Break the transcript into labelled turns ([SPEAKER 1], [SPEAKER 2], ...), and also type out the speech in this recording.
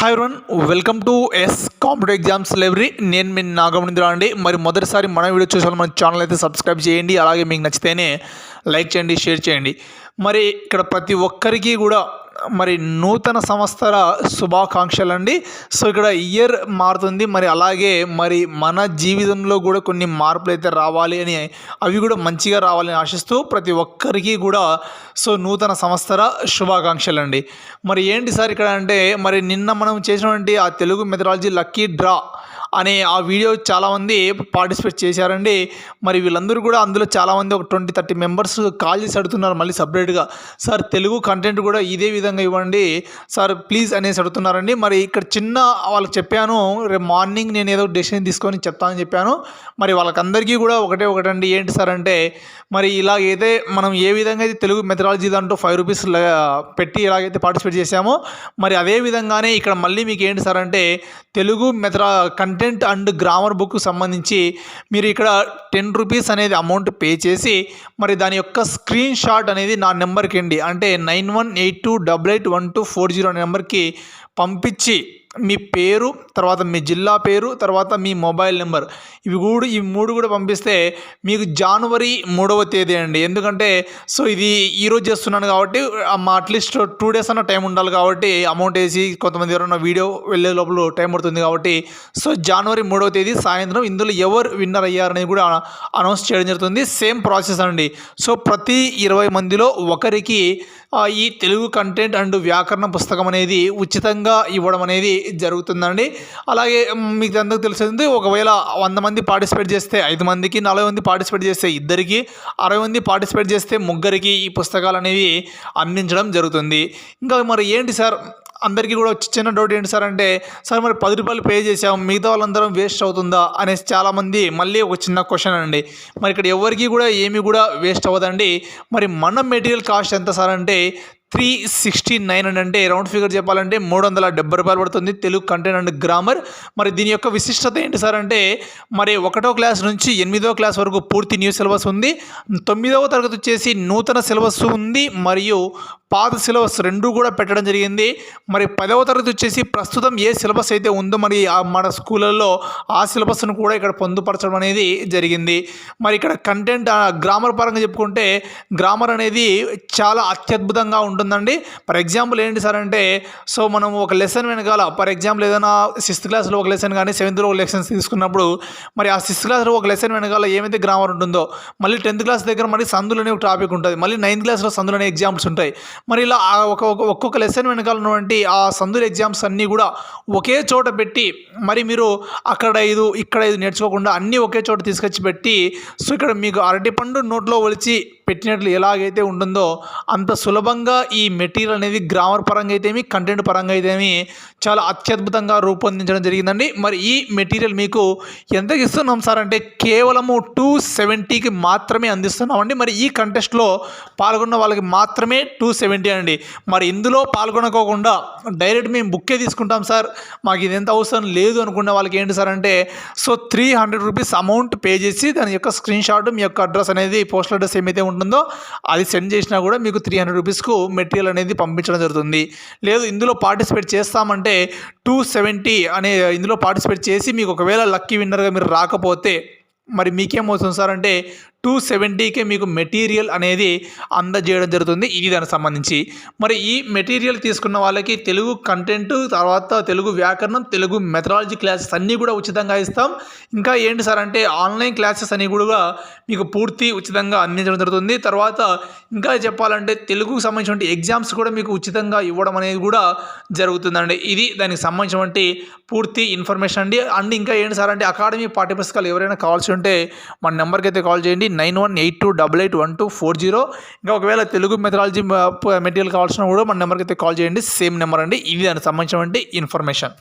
[SPEAKER 1] Hi run welcome to S competitive exams library నేను మీ నాగమనింద్ర అండి. మరి మొదటిసారి మన వీడియో చూసాను మన ఛానల్ అయితే సబ్స్క్రైబ్ చేయండి. అలాగే మీకు నచ్చితేనే లైక్ చేయండి షేర్ చేయండి. మరి ఇక్కడ ప్రతి ఒక్కరికి కూడా మరి నూతన సంవత్సర శుభాకాంక్షలు అండి సో ఇక్కడ ఇయర్ మారుతుంది. మరి అలాగే మరి మన జీవితంలో కూడా కొన్ని మార్పులు అయితే రావాలి అని అవి కూడా మంచిగా రావాలని ఆశిస్తూ ప్రతి ఒక్కరికి కూడా సో నూతన సంవత్సర శుభాకాంక్షలు అండి మరి ఏంటి సార్ ఇక్కడ అంటే మరి నిన్న మనం చేసినటువంటి ఆ తెలుగు మెథడాలజీ లక్కీ డ్రా అనే ఆ వీడియో చాలామంది పార్టిసిపేట్ చేశారండి. మరి వీళ్ళందరూ కూడా అందులో చాలామంది ఒక ట్వంటీ థర్టీ మెంబర్స్ కాల్ చేసి అడుగుతున్నారు మళ్ళీ సపరేట్గా. సార్ తెలుగు కంటెంట్ కూడా ఇదే విధంగా ఇవ్వండి. సార్ ప్లీజ్ అనేసి అడుగుతున్నారండి. మరి ఇక్కడ చిన్న వాళ్ళకి చెప్పాను రేపు మార్నింగ్ నేను ఏదో డెసిషన్ తీసుకొని చెప్తానని చెప్పాను. మరి వాళ్ళకందరికీ కూడా ఒకటే ఒకటండి. ఏంటి సార్ అంటే మరి ఇలాగైతే మనం ఏ విధంగా అయితే తెలుగు మెథడాలజీ దాంట్లో ఫైవ్ రూపీస్ పెట్టి ఇలాగైతే పార్టిసిపేట్ చేశామో మరి అదే విధంగానే ఇక్కడ మళ్ళీ మీకు ఏంటి సార్ అంటే తెలుగు మెథడా కంటెంట్ అండ్ గ్రామర్ బుక్ సంబంధించి మీరు ఇక్కడ టెన్ రూపీస్ అనేది అమౌంట్ పే చేసి మరి దాని యొక్క స్క్రీన్ షాట్ అనేది నా నెంబర్కి అండి. అంటే nine one eight two double eight one two four zero అనే నెంబర్కి పంపించి మీ పేరు తర్వాత మీ జిల్లా పేరు తర్వాత మీ మొబైల్ నెంబర్. ఇవి కూడా ఈ మూడు కూడా పంపిస్తే మీకు జనవరి మూడవ తేదీ అండి. ఎందుకంటే సో ఇది ఈరోజు చేస్తున్నాను కాబట్టి మా అట్లీస్ట్ టూ డేస్ అన్న టైం ఉండాలి కాబట్టి అమౌంట్ వేసి కొంతమంది ఎవరైనా వీడియో వెళ్ళే లోపల టైం పడుతుంది కాబట్టి సో జనవరి మూడవ తేదీ సాయంత్రం ఇందులో ఎవరు విన్నర్ అయ్యారనేది కూడా అనౌన్స్ చేయడం జరుగుతుంది. సేమ్ ప్రాసెస్ అండి. సో ప్రతి ఇరవై మందిలో ఒకరికి ఈ తెలుగు కంటెంట్ అండ్ వ్యాకరణ పుస్తకం అనేది ఉచితంగా ఇవ్వడం అనేది జరుగుతుందండి. అలాగే మీకు అందరికి తెలిసింది ఒకవేళ వంద మంది పార్టిసిపేట్ చేస్తే ఐదు మందికి నలభై మంది పార్టిసిపేట్ చేస్తే ఇద్దరికి అరవై మంది పార్టిసిపేట్ చేస్తే ముగ్గురికి ఈ పుస్తకాలు అనేవి అందించడం జరుగుతుంది. ఇంకా మరి ఏంటి సార్? అందరికీ కూడా చిన్న డౌట్ ఏంటి సార్ అంటే సార్ మరి పది రూపాయలు పే చేసాం మిగతా వాళ్ళందరం వేస్ట్ అవుతుందా అనేసి చాలామంది మళ్ళీ ఒక చిన్న క్వశ్చన్ అండి. మరి ఇక్కడ ఎవరికి కూడా ఏమి కూడా వేస్ట్ అవ్వదండి. మరి మన మెటీరియల్ కాస్ట్ ఎంత సార్ అంటే త్రీ సిక్స్టీ నైన్ అని అంటే రౌండ్ ఫిగర్ చెప్పాలంటే మూడు వందల డెబ్బై రూపాయలు పడుతుంది. తెలుగు కంటెంట్ అండ్ గ్రామర్ మరి దీని యొక్క విశిష్టత ఏంటి సార్ అంటే మరి ఒకటో క్లాస్ నుంచి ఎనిమిదో క్లాస్ వరకు పూర్తి న్యూ సిలబస్ ఉంది. తొమ్మిదవ తరగతి వచ్చేసి నూతన సిలబస్ ఉంది. మరియు పాత సిలబస్ రెండు కూడా పెట్టడం జరిగింది. మరి పదవ తరగతి వచ్చేసి ప్రస్తుతం ఏ సిలబస్ అయితే ఉందో మరి మన స్కూళ్ళల్లో ఆ సిలబస్ను కూడా ఇక్కడ పొందుపరచడం అనేది జరిగింది. మరి ఇక్కడ కంటెంట్ గ్రామర్ పరంగా చెప్పుకుంటే గ్రామర్ అనేది చాలా అత్యద్భుతంగా ఉంటుందండి. ఫర్ ఎగ్జాంపుల్ ఏంటి సార్ అంటే సో మనం ఒక లెసన్ వెనకాల ఫర్ ఎగ్జాంపుల్ ఏదైనా సిక్స్త్ క్లాస్లో ఒక లెసన్ కానీ సెవెంత్లో ఒక లెసన్స్ తీసుకున్నప్పుడు మరి ఆ సిక్స్త్ క్లాస్లో ఒక లెసన్ వెనకాల ఏమైతే గ్రామర్ ఉంటుందో మళ్ళీ టెన్త్ క్లాస్ దగ్గర మరి సందులనే ఒక టాపిక్ ఉంటుంది. మళ్ళీ నైన్త్ క్లాస్లో సందులనే ఎగ్జామ్స్ ఉంటాయి. మరి ఇలా ఒక ఒక్కొక్క లెసన్ వెనకాల ఉన్నటువంటి ఆ సందుల ఎగ్జామ్స్ అన్నీ కూడా ఒకే చోట పెట్టి మరి మీరు అక్కడ ఐదు ఇక్కడ ఐదు నేర్చుకోకుండా అన్నీ ఒకే చోట తీసుకొచ్చి పెట్టి సో ఇక్కడ మీకు అరటిపండు నోట్లో ఒలిచి పెట్టినట్లు ఎలాగైతే ఉంటుందో అంత సులభంగా ఈ మెటీరియల్ అనేది గ్రామర్ పరంగా అయితేమి కంటెంట్ పరంగా అయితేమి చాలా అత్యద్భుతంగా రూపొందించడం జరిగిందండి. మరి ఈ మెటీరియల్ మీకు ఎంతకి ఇస్తున్నాం సార్? అంటే కేవలము టూ సెవెంటీకి మాత్రమే అందిస్తున్నామండి. మరి ఈ కంటెస్ట్లో పాల్గొన్న వాళ్ళకి మాత్రమే టూ సెవెంటీ అండి. మరి ఇందులో పాల్గొనకోకుండా డైరెక్ట్ మేము బుక్కే తీసుకుంటాం సార్. మాకు ఇది ఎంత అవసరం లేదు అనుకున్న వాళ్ళకి ఏంటి సార్ అంటే so three hundred rupees amount pay చేసి దాని యొక్క స్క్రీన్ షాట్ మీ యొక్క అడ్రస్ అనేది పోస్టల్ అడ్రస్ ఏమైతే ఉంటుందో అది సెండ్ చేసినా కూడా మీకు త్రీ హండ్రెడ్ రూపీస్కు మెటీరియల్ అనేది పంపించడం జరుగుతుంది. లేదు ఇందులో పార్టిసిపేట్ చేస్తామంటే టూ సెవెంటీ అనే ఇందులో పార్టిసిపేట్ చేసి మీకు ఒకవేళ లక్కీ విన్నర్గా మీరు రాకపోతే మరి మీకేమవుతుంది సార్ అంటే టూ సెవెంటీకే మీకు మెటీరియల్ అనేది అందజేయడం జరుగుతుంది ఇది దానికి సంబంధించి. మరి ఈ మెటీరియల్ తీసుకున్న వాళ్ళకి తెలుగు కంటెంట్ తర్వాత తెలుగు వ్యాకరణం తెలుగు మెథడాలజీ క్లాసెస్ అన్నీ కూడా ఉచితంగా ఇస్తాం. ఇంకా ఏంటి సార్ అంటే ఆన్లైన్ క్లాసెస్ అన్నీ కూడా మీకు పూర్తి ఉచితంగా అందించడం జరుగుతుంది. తర్వాత ఇంకా చెప్పాలంటే తెలుగుకు సంబంధించిన ఎగ్జామ్స్ కూడా మీకు ఉచితంగా ఇవ్వడం అనేది కూడా జరుగుతుందండి. ఇది దానికి సంబంధించినటువంటి పూర్తి ఇన్ఫర్మేషన్ అండి. అండ్ ఇంకా ఏంటి సార్ అంటే అకాడమీ పాఠ్యపుస్తకాలు ఎవరైనా కావాల్సి ఉంటే మన నెంబర్కి అయితే కాల్ చేయండి. Nine one eight two double eight one two four zero. ఇంకా ఒకవేళ తెలుగు మెథడాలజీ మెటీరియల్ కావాల్సిన కూడా మన నెంబర్కి అయితే కాల్ చేయండి. సేమ్ నెంబర్ అండి. ఇది దానికి సంబంధించినటువంటి ఇన్ఫర్మేషన్.